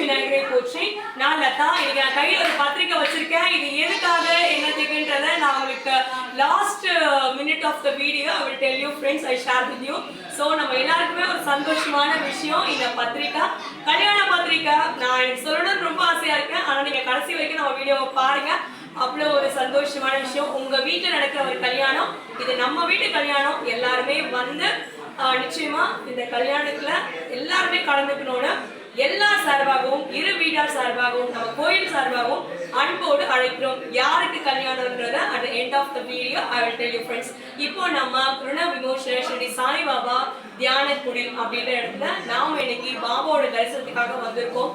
விநாயகரை போற்றி நான் லதா இன்னைக்கு நான் கையில் ஒரு பத்திரிக்கை வச்சிருக்கேன். இது எதுக்காக என்னதுக்குன்றத நான் உங்களுக்கு last minute of the video I will tell you friends I share with you so நம்ம எல்லாருக்குமே ஒரு சந்தோஷமான விஷயம் இந்த பத்திரிக்கை. கல்யாண பத்திரிக்கை. நான் எனக்கு சொல்லணும்னு ரொம்ப ஆசையா இருக்கேன். ஆனால் நீங்க கடைசி வரைக்கும் நம்ம வீடியோவை பாருங்க. அவ்வளோ ஒரு சந்தோஷமான விஷயம். உங்க வீட்டில் நடக்கிற ஒரு கல்யாணம் இது நம்ம வீட்டு கல்யாணம். எல்லாருமே வந்து நிச்சயமா இந்த கல்யாணத்துல எல்லாருமே கலந்துக்கணும்னு எல்லா சார்பாகவும் இரு வீடார் சார்பாகவும் நம்ம கோயில் சார்பாகவும் அன்போடு அழைக்கிறோம். யாருக்கு கல்யாணம்ன்றத at end of the video I will tell you friends இப்போ நம்ம ருண விமோசன ஸ்ரீ சாய்பாபா தியானக்குடில் தியான அப்படின்ற இடத்துல நாம இன்னைக்கு பாபாவோட தரிசனத்துக்காக வந்திருக்கோம்.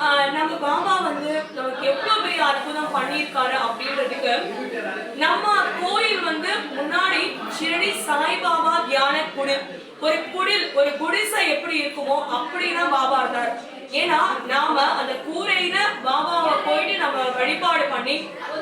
ஆஹ் நம்ம பாபா வந்து நமக்கு எவ்வளோ பெரிய அற்புதம் பண்ணியிருக்காரு அப்படின்றதுக்கு நம்ம கோயில் வந்து முன்னாடி ஷிரடி சாய்பாபா தியானக்குடில் ஒரு குடில் ஒரு குடிசை எப்படி இருக்குமோ அப்படிதான் பாபா இருந்தார். ஏன்னா நாம அந்த கூரையில பாபாவை போயிட்டு நம்ம வழிபாடு பண்ணி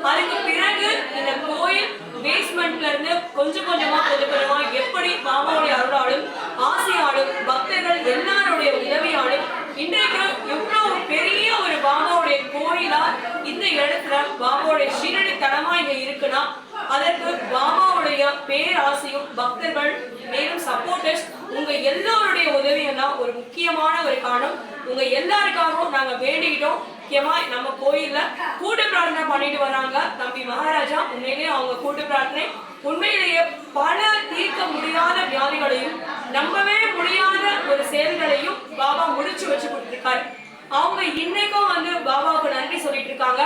அதுக்கு பிறகு இந்த கோயில் பேஸ்மெண்ட்ல இருந்து கொஞ்சம் கொஞ்சமா கொஞ்சம் கொஞ்சமா எப்படி பாபாவுடைய அருளாலும் ஆசையாலும் பக்தர்கள் எல்லாருடைய உதவியாலும் இன்றைக்கு எவ்வளவு பெரிய ஒரு பாபாவுடைய கோயிலா இந்த இடத்துல பாபாவுடைய ஷீரடி தலமா இங்க இருக்குன்னா அதற்கு பாபாவுடைய பேராசையும் பக்தர்கள் மேலும் சப்போர்ட்டர்ஸ் உங்க எல்லாருடைய உதவியும் தான் ஒரு முக்கியமான ஒரு காரணம். உங்க எல்லாருக்காகவும் நாங்க வேண்டிக்கிட்டோம். முக்கியமா நம்ம கோயில்ல கூட்டு பிரார்த்தனை பண்ணிட்டு வராங்க. தம்பி மகாராஜா உண்மையிலேயே அவங்க கூட்டு பிரார்த்தனை. உண்மையிலேயே பல தீர்க்க முடியாத வியாதிகளையும் நம்பவே முடியாத ஒரு செயல்களையும் பாபா முடிச்சு வச்சு கொடுத்துருக்காரு. அவங்க இன்னைக்கும் வந்து பாபாவுக்கு நன்றி சொல்லிட்டு இருக்காங்க.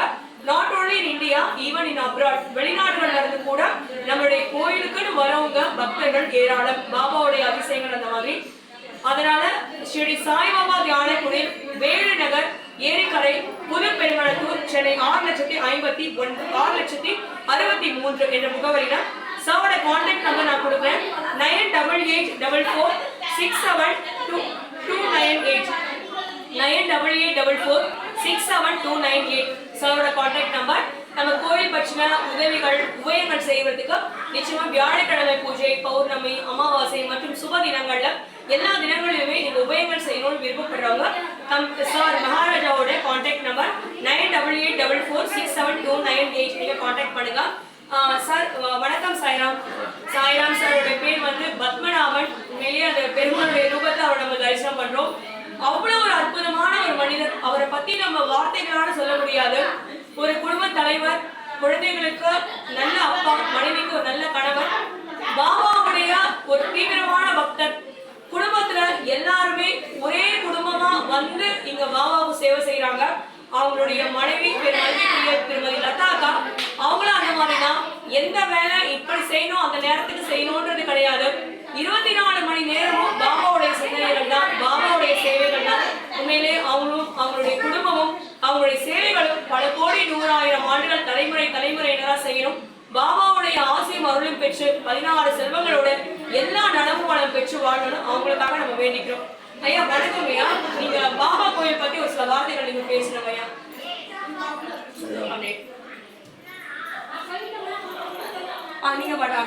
Not only in India even in abroad வெளிநாடுகள்ல இருந்து கூட நம்மளுடைய கோயிலுக்குன்னு வரவங்க பக்தர்கள் ஏராளம். பாபாவுடைய அதிசயங்கள் அந்த மாதிரி. அதனால ஸ்ரீ சாய்பாபா தியான வேலு நகர் ஏரிக்கரை புது பெருமளத்தூர் சென்னை ஆறு லட்சத்தி ஐம்பத்தி ஒன்பது ஆறு லட்சத்தி அறுபத்தி மூன்று என்ற முகவரியில சாரோட கான்டாக்ட் நம்பர் நான் கொடுக்குறேன். Nine double eight double four six seven two two nine eight. Nine double eight double four six seven two nine eight. சாரோட கான்டாக்ட் நம்பர் நம்ம கோயில் பற்றின உதவிகள் உபயங்கள் செய்வதற்கு நிச்சயமா வியாழக்கிழமை பூஜை பௌர்ணமி அமாவாசை மற்றும் சுப தினங்கள்ல எல்லா தினங்களிலுமே நீங்க உபயங்கள் செய்யணும்னு விருப்பப்படுறவங்க தம் sir மகாராஜாவோட contact number nine double eight double four six seven two nine eight நீங்க கான்டாக்ட் பண்ணுங்க. சார் வணக்கம் சாய்ராம். சாய்ராம் சாரோட பேர் வந்து பத்மநாபன். உண்மையிலேயே அந்த பெருமாளுடைய ரூபத்தை அவர் நம்ம தரிசனம் பண்றோம். அவ்வளவு ஒரு அற்புதமான ஒரு மனிதர். அவரை பத்தி நம்ம வார்த்தைகளால சொல்ல முடியாது. ஒரு குடும்ப தலைவர் குழந்தைகளுக்கு நல்ல அப்பா மனைவிக்கு ஒரு நல்ல கணவர் பாபாவுடைய ஒரு தீவிரமான பக்தர். குடும்பத்துல எல்லாருமே ஒரே குடும்பமா வந்து இங்க பாபாவுக்கு சேவை செய்யறாங்க அவங்களுடைய மனைவி திருமதி லதாக்கா அவங்களும் அந்த மாதிரி தான் எந்த வேலை இப்படி செய்யணும் அந்த நேரத்துக்கு செய்யணும்ன்றது கிடையாது. இருபத்தி நாலு மணி நேரமும் பாபாவுடைய சிந்தனைகள் தான் பாபாவுடைய சேவைகள் தான். உண்மையிலே அவங்களும் அவங்களுடைய குடும்பமும் அவங்களுடைய சேவைகளும் பல கோடி நூறாயிரம் ஆண்டுகள் தலைமுறை தலைமுறையினரா செய்யணும். பாபாவுடைய ஆசையும் அருளும் பெற்று பதினாறு செல்வங்களோட எல்லா நலமும் வளம் பெற்று வாழணும் அவங்களுக்காக நம்ம வேண்டிக்கிறோம். ஐயா வணக்கம் ஐயா. நீங்க பாபா கோயில் பத்தி ஒரு சில வார்த்தைகள் நீங்க பேசணும் ஐயா. நீங்க பாட்டா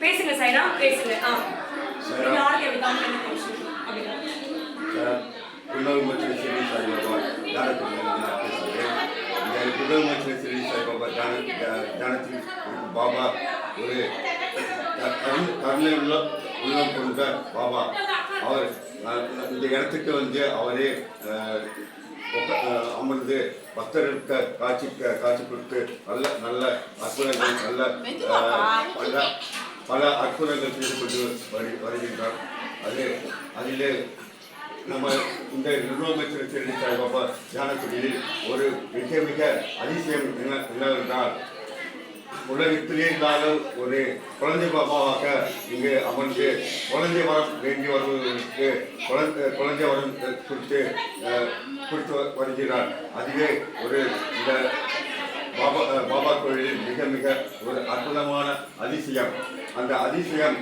பேசுங்க சைனா பேசுங்க. ஆ. நீங்க ஆர்கே விதாம் என்ன பேசுங்க. குடும்பமற்ற ஸ்ரீ சாய்பாபா குடும்பமற்ற ஸ்ரீ சாய்பாபா இருக்கும் பாபா ஒரு கருண்- உள்ள உள்ளம் கொண்ட பாபா. அவர் இந்த இடத்துக்கு வந்து அவரே அமர்ந்து பக்தர்களுக்கு காட்சி காட்சி கொடுத்து நல்ல நல்ல அற்புதங்கள் நல்ல பல பல அற்புதங்கள் செய்து கொண்டு வரு- வருகின்றார். அது அதிலே நம்ம இந்த நிர்வாகத்தில் திருடி சாய்பாபா தியானத்துறையில் ஒரு மிக மிக அதிசயம் என்ன என்னவென்றால் உலகத்திலே இல்லாத ஒரு குழந்தை பாபாவாக இங்கு அமர்ந்து குழந்தை வரம் வேண்டி வருவதற்கு குழந்தை குழந்தை வரம் குறித்து குறித்து கொடுத்து வருகிறார். அதுவே ஒரு இந்த பாபா பாபா கோயிலில் மிக மிக ஒரு அற்புதமான அதிசயம். அந்த அதிசயம்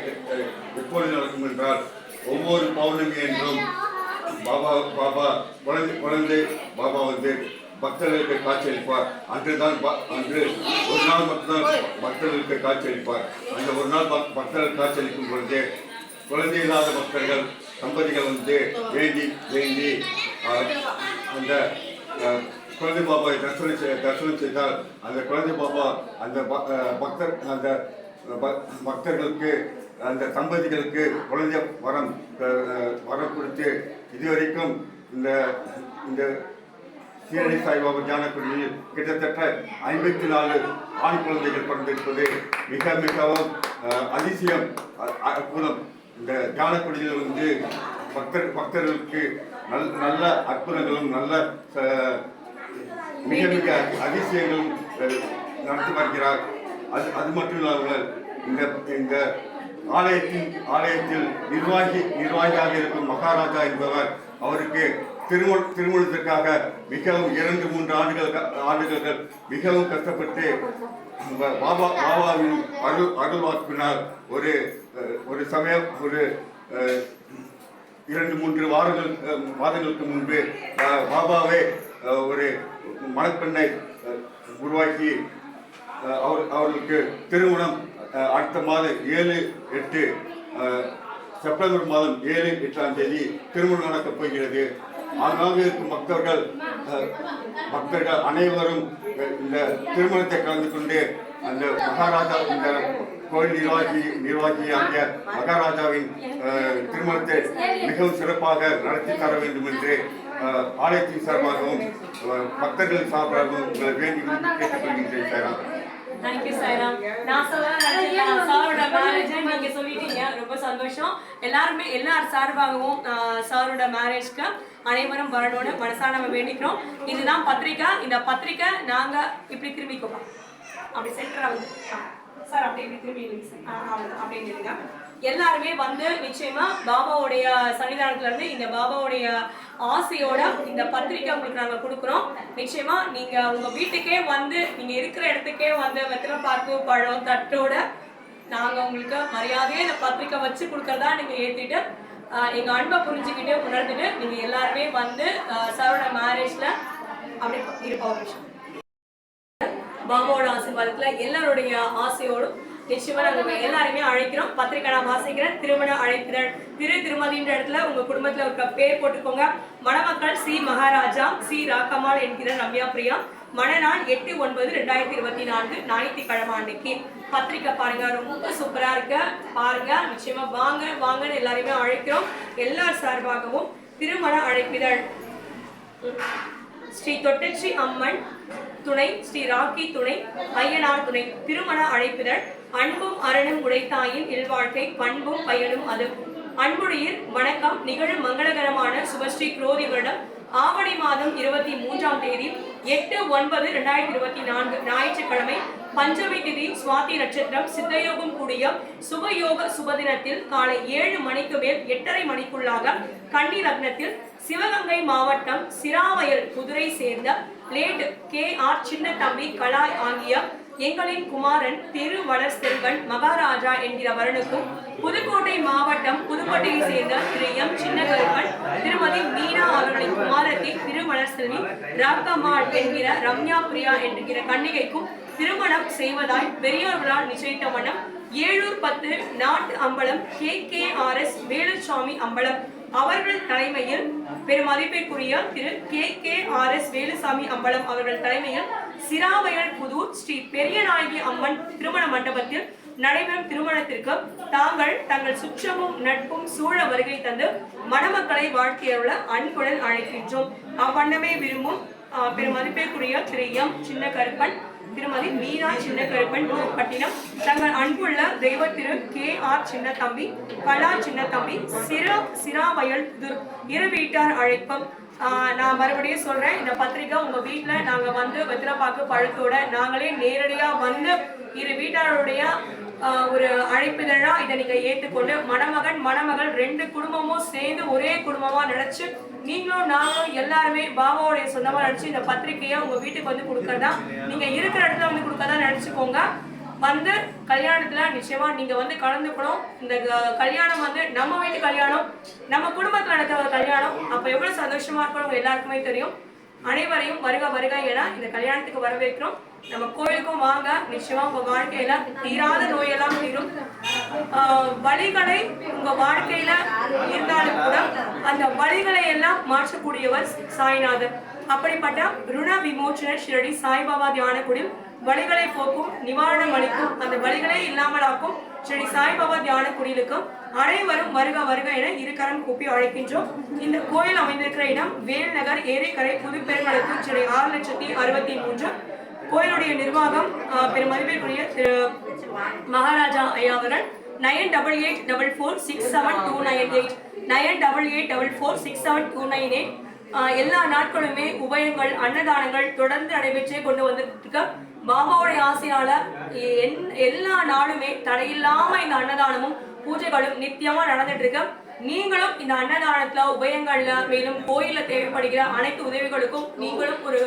எப்போது நடக்கும் என்றால் ஒவ்வொரு பௌர்ணமி என்றும் பாபா பாபா குழந்தை குழந்தை பாபா வந்து பக்தர்களுக்கு காட்சியளிப்பார். அன்றுதான் ப- அன்று ஒரு நாள் மட்டும்தான் பக்தர்களுக்கு காட்சியளிப்பார். அந்த ஒரு நாள் பக்தர்கள் காட்சியளிக்கும் பொழுது குழந்தை இல்லாத பக்தர்கள் தம்பதிகள் வந்து வேண்டி வேண்டி அந்த குழந்தை பாபாவை தரிசனம் செய்ய தரிசனம் செய்தால் அந்த குழந்தை பாபா அந்த பக்தர் அந்த பக்தர்களுக்கு அந்த தம்பதிகளுக்கு குழந்தை வரம் வரம் கொடுத்து இதுவரைக்கும் இந்த இந்த சீரடி சாய்பாபா ஞானக்குடியில் கிட்டத்தட்ட ஐம்பத்தி நாலு ஆண் குழந்தைகள் பிறந்திருப்பது மிக மிகவும் அதிசயம். அற்புதம். இந்த ஞானக்குடியில் வந்து பக்தர் பக்தர்களுக்கு நல் நல்ல அற்புதங்களும் நல்ல மிக மிக அதிசயங்களும் நடத்தி வருகிறார். அது அது மட்டும் இல்லாமல் இந்த இந்த ஆலயத்தின் ஆலயத்தில் நிர்வாகி நிர்வாகியாக இருக்கும் மகாராஜா என்பவர் அவருக்கு திருமண திருமணத்திற்காக மிகவும் இரண்டு மூன்று ஆண்டுகள் ஆண்டுகள் மிகவும் கஷ்டப்பட்டு பாபா பாபாவின் அருள் அருள் வாக்கினால் ஒரு ஒரு சமயம் ஒரு இரண்டு மூன்று வாரங்கள் மாதங்களுக்கு முன்பு பாபாவே ஒரு மணப்பெண்ணை உருவாக்கி அவர் அவர்களுக்கு திருமணம் அடுத்த மாதம் ஏழு எட்டு செப்டம்பர் மாதம் ஏழு எட்டாம் தேதி திருமணம் நடக்கப் போகிறது. ஆங்காக இருக்கும் பக்தர்கள் பக்தர்கள் அனைவரும் இந்த திருமணத்தை கலந்து கொண்டு அந்த மகாராஜா இந்த கோயில் நிர்வாகி நிர்வாகியாகிய மகாராஜாவின் திருமணத்தை மிகவும் சிறப்பாக நடத்தி தர வேண்டும் என்று ஆலயத்தின் சார்பாகவும் பக்தர்கள் சார்பாகவும் உங்களை வேண்டி கேட்டுக்கொள்கின்றேன் சார் தேங்க்யூ சாய்ராம். நான் சொல்ல சாரோட மேரேஜ் நீங்க சொல்லிட்டீங்க. ரொம்ப சந்தோஷம். எல்லாருமே எல்லார் சார்பாகவும் சாரோட மேரேஜ்க்கு அனைவரும் வரணும்னு மனசார நம்ம வேண்டிக்கிறோம். இதுதான் பத்திரிக்கை. இந்த பத்திரிக்கை நாங்க இப்படி திரும்பிக்கோம்? அப்படி சென்டரா வந்து சார் அப்படி இப்படி திரும்பி அப்படின்னு ஆ, எல்லாருமே வந்து நிச்சயமா பாபாவுடைய சன்னிதானத்துல இருந்து இந்த பாபாவுடைய ஆசையோட இந்த பத்திரிக்கை உங்களுக்கு நாங்க கொடுக்குறோம். நிச்சயமா நீங்க உங்க வீட்டுக்கே வந்து நீங்க இருக்கிற இடத்துக்கே வந்து வெத்தலை பாக்கு பழம் தட்டோட நாங்க உங்களுக்கு மரியாதையா இந்த பத்திரிக்கை வச்சு கொடுக்கறதா நீங்க ஏத்திட்டு எங்க அன்பை புரிஞ்சுக்கிட்டு உணர்ந்துட்டு நீங்க எல்லாருமே வந்து சரோட சாரோட மேரேஜ்ல அப்படி இருப்போம் ஒரு நிமிஷம். பாபாவோட ஆசீர்வாதத்துல எல்லாருடைய ஆசையோடும் நிச்சயமா நாங்க எல்லாருமே அழைக்கிறோம். பத்திரிக்கை நான் வாசிக்கிறேன் திருமண அழைக்கிறேன். திரு திருமதின்ற இடத்துல உங்க குடும்பத்துல ஒரு பேர் போட்டுக்கோங்க. மணமக்கள் சி. மகாராஜா சி. ராக்கமால் என்கிற ரம்யா பிரியா. மணநாள் எட்டு ஒன்பது ரெண்டாயிரத்தி இருபத்தி நான்கு ஞாயிற்றுக்கிழமை அன்னைக்கு. பத்திரிக்கை பாருங்க. ரொம்ப சூப்பரா இருக்க. பாருங்க. நிச்சயமா வாங்க வாங்கன்னு எல்லாரையுமே அழைக்கிறோம். எல்லார் சார்பாகவும் திருமண அழைப்பிதழ். ஸ்ரீ தொட்டச்சி அம்மன் துணை ஸ்ரீ ராக்கி துணை ஐயனார் துணை திருமண அழைப்பிதழ். அன்பும் அரணும் உடைத்தாயின் இல்வாழ்க்கை பண்பும் பயனும் அது. அன்புடையில் வணக்கம். நிகழும் மங்களகரமான சுபஸ்ரீ குரோதி வருடம். ஆவணி மாதம் இருபத்தி மூன்றாம் தேதி எட்டு ஒன்பது ரெண்டாயிரத்தி இருபத்தி நான்கு. ஞாயிற்றுக்கிழமை பஞ்சமி திதி சுவாதி நட்சத்திரம் சித்தயோகம் கூடிய சுபயோக சுபதினத்தில் காலை ஏழு மணிக்கு மேல் எட்டரை மணிக்குள்ளாக கன்னி லக்னத்தில் சிவகங்கை மாவட்டம் சிராவயல் குதிரை சேர்ந்த லேட் கே ஆர் சின்னத்தம்பி கலாய் ஆகிய எங்களின் குமாரன் திருவளர் செல்வன் மகாராஜா என்கிற வரனுக்கும் புதுக்கோட்டை மாவட்டம் புதுக்கோட்டையை சேர்ந்த திரு எம் சின்னகருப்பன் திருமதி மீனா அவர்களின் குமாரத்தி திருமலர் செல்வி ராக்கம்மாள் என்கிற ரம்யா பிரியா என்கிற கன்னிகைக்கும் திருமணம் செய்வதாய் பெரியோர்களால் நிச்சயித்த வண்ணம் ஏழூர் பத்து நாட்டு அம்பலம் K K R S Velusamy Ambalam. அவர்கள் தலைமையில் பெருமதிப்பிற்குரிய திரு K K R S Velusamy Ambalam அவர்கள் தலைமையில் சிராவயல் புதூர் ஸ்ரீ பெரியநாயகி அம்மன் திருமண மண்டபத்தில் நடைபெறும் திருமணத்திற்கு தாங்கள் தங்கள் சுற்றமும் நட்பும் சூழ வருகை தந்து மணமக்களை வாழ்க்கையுள்ள அன்புடன் அழைக்கின்றோம். அவ்வண்ணமே விரும்பும் ஆஹ், பெருமதிப்பிற்குரிய திரு எம். சின்ன கருப்பன் திருமதி மீனா சின்ன கருப்பன் பட்டினம் தங்கள் அன்புள்ள தெய்வ திரு கே ஆர் சின்ன தம்பி கலா சின்ன தம்பி சிரா சிராவயல் இரு வீட்டார் அழைப்பம். ஆஹ் நான் மறுபடியும் சொல்றேன் இந்த பத்திரிக்கை உங்க வீட்டுல நாங்க வந்து வெத்திரப்பாக்கு பழத்தோட நாங்களே நேரடியா வந்து இரு வீட்டாருடைய ஒரு அழைப்பிதழா இதை நீங்க ஏத்துக்கொண்டு மணமகன் மணமகள் ரெண்டு குடும்பமும் சேர்ந்து ஒரே குடும்பமா நினைச்சு நீங்களும் நாங்களும் எல்லாருமே பாபாவுடைய சொந்தமாக நினைச்சு இந்த பத்திரிக்கையை உங்கள் வீட்டுக்கு வந்து கொடுக்கறதா? நீங்கள் இருக்கிற இடத்துல வந்து கொடுக்கறதா நினச்சிக்கோங்க. வந்து கல்யாணத்தில் நிச்சயமாக நீங்கள் வந்து கலந்துக்கணும். இந்த க- கல்யாணம் வந்து நம்ம வீட்டு கல்யாணம் நம்ம குடும்பத்தில் நடக்கிற கல்யாணம். அப்போ எவ்வளோ சந்தோஷமாக இருக்கணும் எல்லாருக்குமே தெரியும். அனைவரையும் வருக வருக என இந்த கல்யாணத்துக்கு வரவேற்கிறோம். நம்ம கோயிலுக்கும் வாங்க. நிச்சயமா உங்க வாழ்க்கையில தீராத நோயெல்லாம் தீரும். வழிகளை உங்க வாழ்க்கையில இருந்தாலும் கூட அந்த வழிகளை எல்லாம் மாற்றக்கூடியவர் சாய்நாதர் அப்படிப்பட்ட ருண விமோச்சன ஷிரடி சாய்பாபா தியானக்குடில் வழிகளை போக்கும் நிவாரணம் அளிக்கும் அந்த வலிகளே இல்லாமலாக்கும் ஸ்ரீ சாய்பாபா தியான குடிலுக்கும் அனைவரும் வருக வருக என இருக்கரம் கூப்பி அழைக்கின்றோம். இந்த கோயில் அமைந்திருக்கிற இடம் வேல்நகர் ஏரிக்கரை புதுப்பெருமளத்தூர் ஸ்ரீ ஆறு லட்சத்தி அறுபத்தி மூன்று. கோயிலுடைய நிர்வாகம் பெருமதிப்பிற்குரிய திரு மகாராஜா ஐயா அவர்கள் nine double eight double four six seven two nine eight nine double eight double four six seven two nine eight. எல்லா நாட்களுமே உபயங்கள் அன்னதானங்கள் தொடர்ந்து நடைபெற்றே கொண்டு வந்துட்டு பாபாவுடைய ஆசையால என்- எல்லா நாளுமே தடையில்லாம இந்த அன்னதானமும் பூஜைகளும் நித்தியமா நடந்துட்டு இருக்கு நீங்களும் இந்த அன்னதானத்துல உபயங்கள்ல மேலும் கோயில்ல தேவைப்படுகிற அனைத்து உதவிகளுக்கும் நீங்களும் ஒரு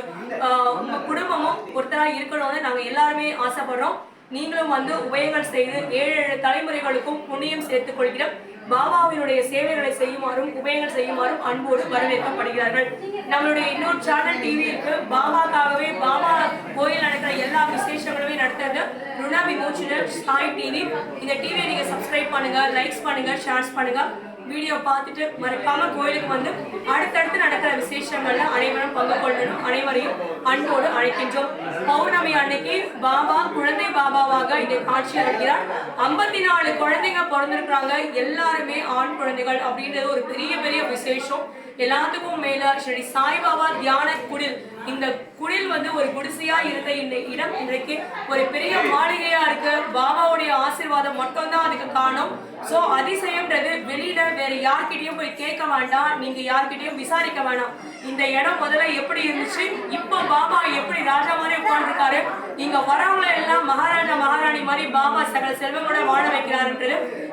உங்க குடும்பமும் ஒருத்தரா இருக்கணும்னு நாங்க எல்லாருமே ஆசைப்படுறோம். நீங்களும் வந்து உபயங்கள் செய்து ஏழு ஏழு தலைமுறைகளுக்கும் புண்ணியம் சேர்த்துக் கொள்கிறோம். பாபாவினுடைய சேவைகளை செய்யுமாறும் உபயங்கள் செய்யுமாறும் அன்போடு வரவேற்கப்படுகிறார்கள். நம்மளுடைய இன்னொரு சேனல் டிவி இருக்கு. பாபாக்காகவே பாபா கோயில் நடக்கிற எல்லா விசேஷங்களுமே நடத்துறது ருணா விமோச்சன சாய் டிவி இந்த டிவியை நீங்க சப்ஸ்கிரைப் பண்ணுங்க லைக்ஸ் பண்ணுங்க ஷேர்ஸ் பண்ணுங்க. வீடியோ பார்த்துட்டு மறக்காம கோயிலுக்கு வந்து அடுத்தடுத்து நடக்கிற விசேஷங்கள்ல அனைவரும் பங்கு கொள்ளணும். அனைவரையும் அன்போடு அழைக்கின்றோம். பௌர்ணமி அன்னைக்கு பாபா குழந்தை பாபாவாக இதை காட்சி அளிக்கிறார் ஐம்பத்தி நாலு குழந்தைங்க பிறந்திருக்கிறாங்க. எல்லாருமே ஆண் குழந்தைகள் அப்படின்றது ஒரு பெரிய பெரிய விசேஷம். எல்லாத்துக்கும் மேல ஸ்ரீ சாய்பாபா தியான குடில் இந்த குடில் வந்து ஒரு குடிசையா இருந்த இந்த இடம் இன்றைக்கு ஒரு பெரிய மாளிகையா இருக்கு. பாபாவுடைய ஆசீர்வாதம் மட்டும்தான் அதுக்கு காணும் சோ அதிசயம்ன்றது வெளியில வேற யார்கிட்டயும் போய் கேட்க வேண்டாம். நீங்க யார்கிட்டயும் விசாரிக்க வேணாம். இந்த இடம் முதல்ல எப்படி இருந்துச்சு? இப்போ பாபா எப்படி ராஜா மாதிரி உட்கார்ந்துருக்காரு? இங்க வரவங்களை எல்லாம் மகாராஜா மாதிரி பாபா சகல செல்வங்களோட வாழ வைக்கிறார் என்று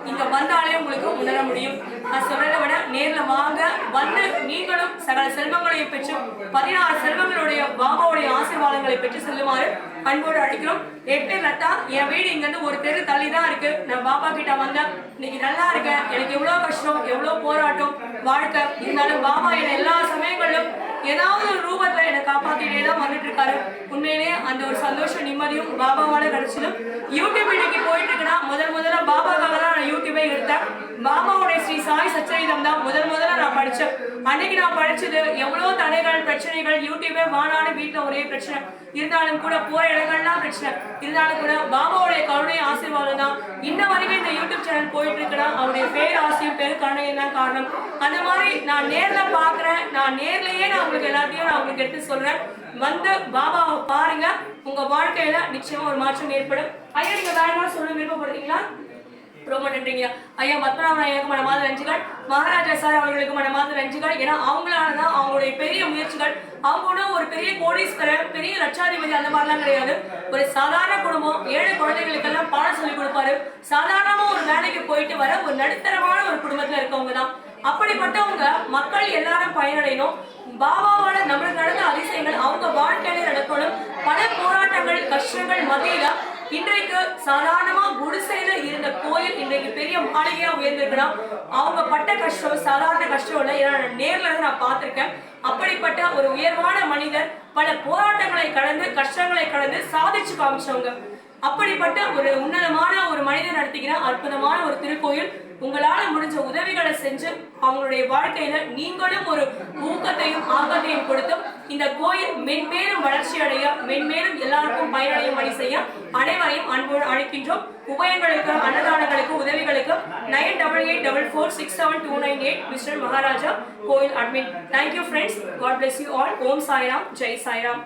இங்க வந்தாலே உங்களுக்கு உணர முடியும். நான் சொல்றதை விட நேர்ல வாங்க வந்து நீங்களும் சகல செல்வங்களையும் பெற்று பதினாறு செல்வங்களுடைய பாபாவுடைய ஆசீர்வாதங்களை பெற்று செல்லுமாறு அன்போடு அழைக்கிறோம். எட்டு லதா என் வீடு இங்கிருந்து ஒரு தெரு தள்ளி தான் இருக்கு. நான் பாபா கிட்ட வந்தேன். இன்னைக்கு நல்லா இருக்கேன். எனக்கு எவ்வளவு கஷ்டம் எவ்வளவு போராட்டம் வாழ்க்கை. இருந்தாலும் பாபா என்னை எல்லா சமயங்களிலும் ஏதாவது ஒரு ரூபத்தில் என்னை காப்பாத்திட்டே தான் வந்துட்டு இருக்காரு உண்மையிலேயே அந்த ஒரு சந்தோஷம் நிம்மதியும் பாபாவோட கிடைச்சதும் யூடியூப் இன்னைக்கு போயிட்டு இருக்குன்னா முதல் முதல்ல பாபாக்காக தான் நான் யூடியூபே எடுத்தேன். பாபாவுடைய ஸ்ரீ சாய் சச்சரிதம் தான் முதல் முதல்ல நான் படித்தேன் அன்னைக்கு நான் படிச்சது எவ்வளோ தடைகள் பிரச்சனைகள் யூடியூபே வானான்னு வீட்டில் ஒரே பிரச்சனை. இருந்தாலும் கூட போற இடங்கள்லாம் பிரச்சனை. இருந்தாலும் கூட பாபாவுடைய கருணை ஆசீர்வாதம் தான். இன்ன வரைக்கும் இந்த யூடியூப் சேனல் போயிட்டு இருக்குன்னா அவருடைய பேர் ஆசையும் பேர் கருணையும் தான் காரணம். அந்த மாதிரி நான் நேரில் பார்க்குறேன் நான் உங்களுக்கு எல்லாத்தையும் நான் உங்களுக்கு எடுத்து சொல்றேன். வந்து பாபாவை பாருங்க. உங்க வாழ்க்கையில நிச்சயமா ஒரு மாற்றம் ஏற்படும். ஐயா நீங்க வேற சொல்ல விருப்பப்படுறீங்களா? ரொம்ப நன்றிங்க. ஐயா பத்மநாபன் ஐயாவுக்கு மனமாத நன்றிகள். மகாராஜா சார் அவர்களுக்கு மனமாத நன்றிகள். ஏன்னா அவங்களால தான் அவங்களுடைய பெரிய முயற்சிகள். அவங்களோட ஒரு பெரிய கோடீஸ்வரர் பெரிய லட்சாதிபதி அந்த மாதிரிலாம் கிடையாது. ஒரு சாதாரண குடும்பம் ஏழை குழந்தைகளுக்கெல்லாம் பாடம் சொல்லி கொடுப்பாரு. சாதாரணமா ஒரு வேலைக்கு போயிட்டு வர ஒரு நடுத்தரமான ஒரு குடும்பத்துல இருக்கவங்க தான் அப்படிப்பட்டவங்க மக்கள் எல்லாரும் பயனடையணும். பாபாவால நம்மளுக்கு நடந்த அதிசயங்கள் அவங்க வாழ்க்கையில நடக்கணும். பல போராட்டங்கள் கஷ்டங்கள் மத்தியில இன்றைக்கு சாதாரணமா குடிசையில இருந்த கோயில் இன்றைக்கு பெரிய மாளிகையா உயர்ந்திருக்கலாம் அவங்க பட்ட கஷ்டம் சாதாரண கஷ்டம் இல்லை. ஏன்னா நேர்ல இருந்து நான் பார்த்திருக்கேன். அப்படிப்பட்ட ஒரு உயர்வான மனிதர் பல போராட்டங்களை கடந்து கஷ்டங்களை கடந்து சாதிச்சு காமிச்சவங்க. அப்படிப்பட்ட ஒரு உன்னதமான மனிதர் நடத்துகிற அற்புதமான ஒரு திருக்கோயில் உங்களால முடிஞ்ச உதவிகளை செஞ்சு அவங்களுடைய வாழ்க்கையில நீங்களும் ஒரு ஊக்கத்தையும் ஆக்கத்தையும் கொடுத்து இந்த கோயில் மென்மேலும் வளர்ச்சி அடைய மென்மேலும் எல்லாருக்கும் பயனடையும் பணி செய்ய அனைவரையும் அன்போடு அழைக்கின்றோம். உபயங்களுக்கு அன்னதானங்களுக்கு உதவிகளுக்கு nine double eight double four six seven two nine eight mister Maharaja கோயில் admin. Thank you friends god bless you all Om Sairam. Jai Sairam.